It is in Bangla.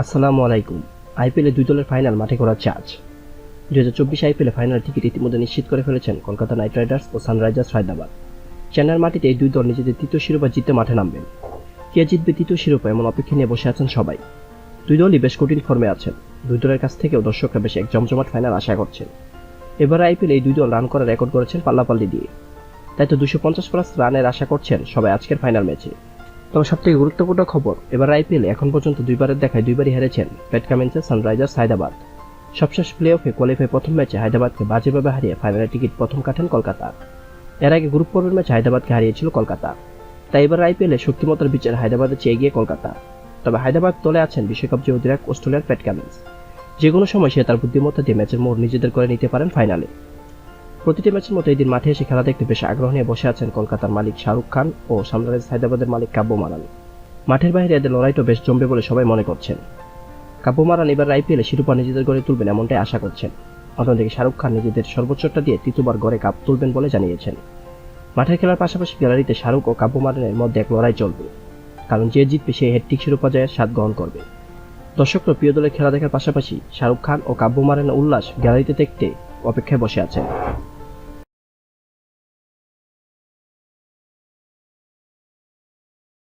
আসসালামু আলাইকুম। আইপিএলে দুই দলের ফাইনাল মাঠে করার চার্জ। দু হাজার চব্বিশ আইপিএলে ফাইনাল টিকিট ইতিমধ্যে নিশ্চিত করে ফেলেছেন কলকাতা নাইট রাইডার্স ও সানরাইজার্স হায়দ্রাবাদ। চেন্নাইয়ের মাটিতে এই দুই দল নিজেদের তৃতীয় শিরোপা জিততে মাঠে নামবেন। কে জিতবে তৃতীয় শিরোপা এমন অপেক্ষা নিয়ে বসে আছেন সবাই। দুই দলই বেশ কঠিন ফর্মে আছেন। দুই দলের কাছ থেকেও দর্শকরা বেশ এক জমজমাট ফাইনাল আশা করছেন। এবার আইপিএল এই দুই দল রান করার রেকর্ড করেছেন পাল্লাপাল্লি দিয়ে। তাই তো দুশো পঞ্চাশ প্লাস রানের আশা করছেন সবাই আজকের ফাইনাল ম্যাচে। তবে সবথেকে গুরুত্বপূর্ণ খবর, এবার আইপিএলে এখন পর্যন্ত দুইবারের দেখায় দুইবারই হেরেছেন প্যাট কামিন্সের সানরাইজার্স হায়দ্রাবাদ। সবশেষ প্লে অফে কোয়ালিফাই প্রথম ম্যাচে হায়দ্রাবাদকে বাজেভাবে হারিয়ে ফাইনালের টিকিট প্রথম কাটেন কলকাতা। এর আগে গ্রুপ পর্বের ম্যাচে হায়দ্রাবাদকে হারিয়েছিল কলকাতা। তাই এবার আইপিএলে শক্তিমতার বিচার হায়দ্রাবাদের চেয়ে এগিয়ে কলকাতা। তবে হায়দ্রাবাদ দলে আছেন বিশ্বকাপ জয়ী অধিনায়ক অস্ট্রেলিয়ার প্যাট কামিন্স যে কোনো সময় সে তার বুদ্ধিমত্তা দিয়ে ম্যাচের মোড় নিজেদের করে নিতে পারেন ফাইনালে প্রতিটি ম্যাচের মতো এই দিন মাঠে এসে খেলা দেখতে বেশ আগ্রহ নিয়ে বসে আছেন কলকাতার মালিক শাহরুখ খান ও সানরাইজার্স হায়দ্রাবাদের মালিক কাব্য মারান। মাঠের বাইরে এদের লড়াইটা বেশ জমবে বলে সবাই মনে করছেন। কাব্য মারান এবার আইপিএলে শিরোপা নিজেদের গড়ে তুলবেন এমনটাই আশা করছেন। অন্যদিকে শাহরুখ খান নিজেদের সর্বোচ্চটা দিয়ে তৃতীয়বার গড়ে কাপ তুলবেন বলে জানিয়েছেন। মাঠের খেলার পাশাপাশি গ্যালারিতে শাহরুখ ও কাব্য মারানের মধ্যে এক লড়াই চলবে। কারণ যে জিতবে সে হেট্রিক শিরোপা জয়ের স্বাদ গ্রহণ করবে। দর্শকরা প্রিয় দলের খেলা দেখার পাশাপাশি শাহরুখ খান ও কাব্য মারানের উল্লাস গ্যালারিতে দেখতে অপেক্ষায় বসে আছেন।